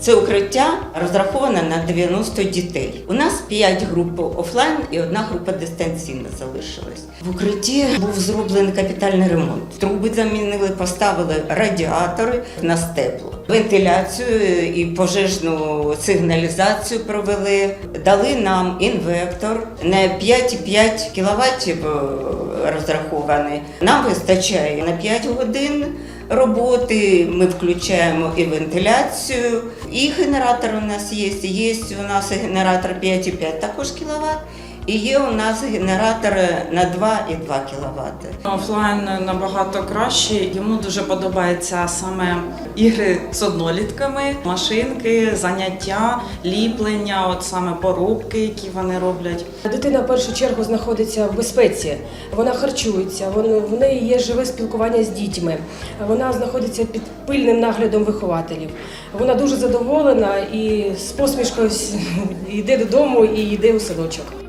Це укриття розраховане на 90 дітей. У нас 5 груп офлайн і одна група дистанційна залишилась. В укритті був зроблений капітальний ремонт. Труби замінили, поставили радіатори на тепло, вентиляцію і пожежну сигналізацію провели. Дали нам інвектор на 5,5 кВт розрахований. Нам вистачає на 5 годин роботи. Ми включаємо і вентиляцію, і генератор у нас є. Є у нас генератор 5,5 також кВт. І є у нас генератор на 2,2 кВт. Офлайн набагато краще. Йому дуже подобається саме ігри з однолітками, машинки, заняття, ліплення, от саме порубки, які вони роблять. Дитина в першу чергу знаходиться в безпеці, вона харчується, в неї є живе спілкування з дітьми, вона знаходиться під пильним наглядом вихователів. Вона дуже задоволена і з посмішкою йде додому і йде у садочок.